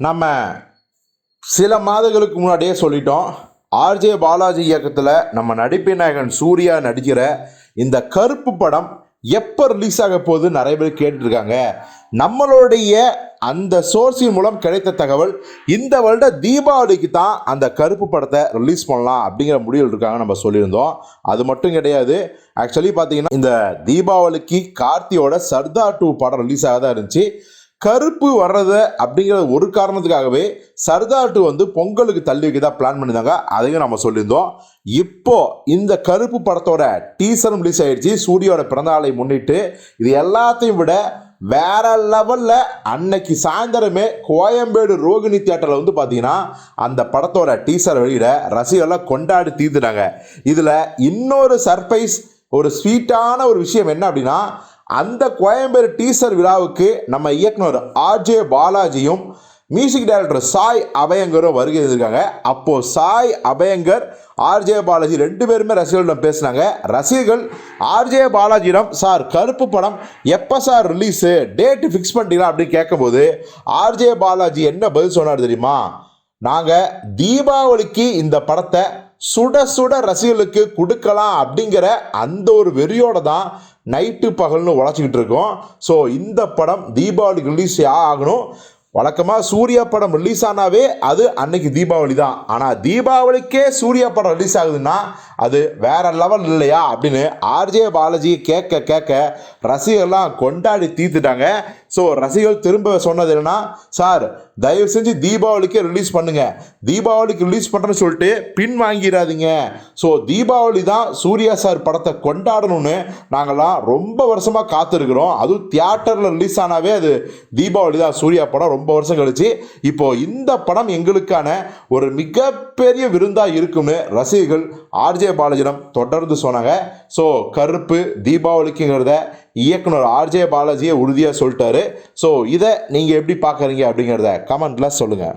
நம்ம சில மாதங்களுக்கு முன்னாடியே சொல்லிட்டோம் ஆர்ஜே பாலாஜி இயக்கத்தில் நம்ம நடிப்பு நாயகன் சூர்யா நடிக்கிற இந்த கருப்பு படம் எப்போ ரிலீஸ் ஆக போகுது நிறைய பேர் கேட்டுருக்காங்க நம்மளுடைய அந்த சோர்ஸின் மூலம் கிடைத்த தகவல் இந்த வருட தீபாவளிக்கு தான் அந்த கருப்பு படத்தை ரிலீஸ் பண்ணலாம் அப்படிங்கிற முடிவில் இருக்காங்க நம்ம சொல்லியிருந்தோம். அது மட்டும் கிடையாது. ஆக்சுவலி பார்த்தீங்கன்னா இந்த தீபாவளிக்கு கார்த்தியோட சர்தார் டூ படம் ரிலீஸ் ஆக தான் இருந்துச்சு. கருப்பு வர்றது அப்படிங்கிற ஒரு காரணத்துக்காகவே சர்தார் வந்து பொங்கலுக்கு தள்ளி வைக்க தான் பிளான் பண்ணியிருந்தாங்க. அதையும் நம்ம சொல்லியிருந்தோம். இப்போ இந்த கருப்பு படத்தோட டீசரும் ரிலீஸ் ஆயிடுச்சு. சூரியோட பிறந்தநாளை முன்னிட்டு இது எல்லாத்தையும் விட வேற லெவலில் அன்னைக்கு சாயந்தரமே கோயம்பேடு ரோகிணி தேட்டரில் வந்து பார்த்தீங்கன்னா அந்த படத்தோட டீசர் வெளியிட ரசிகர்லாம் கொண்டாடி தீர்த்துட்டாங்க இதில் இன்னொரு சர்ப்ரைஸ் ஒரு ஸ்வீட்டான ஒரு விஷயம் என்ன அப்படின்னா அந்த கோயம்பேடு டீசர் விழாவுக்கு நம்ம இயக்குனர் ஆர்ஜே பாலாஜியும் மியூசிக் டைரக்டர் சாய் அபயங்கரும் வருகை இருந்திருக்காங்க அப்போது சாய் அபயங்கர் ஆர்ஜே பாலாஜி ரெண்டு பேருமே ரசிகர்களிடம் பேசினாங்க. ரசிகர்கள் ஆர்ஜே பாலாஜியிடம் சார் கருப்பு படம் எப்போ சார் ரிலீஸு டேட்டு ஃபிக்ஸ் பண்ணிட்டீங்களா? அப்படின்னு கேட்கும்போது ஆர்ஜே பாலாஜி என்ன பதில் சொன்னார் தெரியுமா? நாங்கள் தீபாவளிக்கு இந்த படத்தை சுட சுட ரசிகர்களுக்கு கொடுக்கலாம் அப்படிங்கிற அந்த ஒரு வெறியோட தான் நைட்டு பகல்னு உழைச்சிக்கிட்டு இருக்கோம். ஸோ இந்த படம் தீபாவளிக்கு ரிலீஸ் ஆகணும். வழக்கமாக சூர்யா படம் ரிலீஸ் ஆனாவே அது அன்னைக்கு தீபாவளி தான். ஆனால் தீபாவளிக்கே சூர்யா படம் ரிலீஸ் ஆகுதுன்னா அது வேற லெவல் இல்லையா அப்படின்னு ஆர்ஜே பாலாஜி கேட்க கேட்க ரசிகர்லாம் கொண்டாடி தீர்த்துட்டாங்க. ஸோ ரசிகர்கள் திரும்ப சொன்னது என்னன்னா சார் தயவு செஞ்சு தீபாவளிக்கே ரிலீஸ் பண்ணுங்க. தீபாவளிக்கு ரிலீஸ் பண்ணுறேன்னு சொல்லிட்டு பின் வாங்கிடாதீங்க. ஸோ தீபாவளி தான் சூர்யா சார் படத்தை கொண்டாடணும்னு நாங்கள்லாம் ரொம்ப வருஷமாக காத்திருக்கிறோம். அதுவும் தியேட்டரில் ரிலீஸ் ஆனாவே அது தீபாவளி தான். சூர்யா படம் ரொம்ப வருஷம் கழிச்சு. இப்போ இந்த படம் எங்களுக்கான ஒரு மிகப்பெரிய விருந்தாக இருக்கும்னு ரசிகர்கள் ஆர்ஜே பாலாஜிடம் தொடர்ந்து சொன்னாங்க. ஸோ கருப்பு தீபாவளிக்குங்கிறத இயக்குனர் ஆர்ஜே பாலாஜியை உறுதியாக சொல்லிட்டாரு. ஸோ இதை நீங்கள் எப்படி பார்க்குறீங்க அப்படிங்கிறத கமெண்ட்டில் சொல்லுங்கள்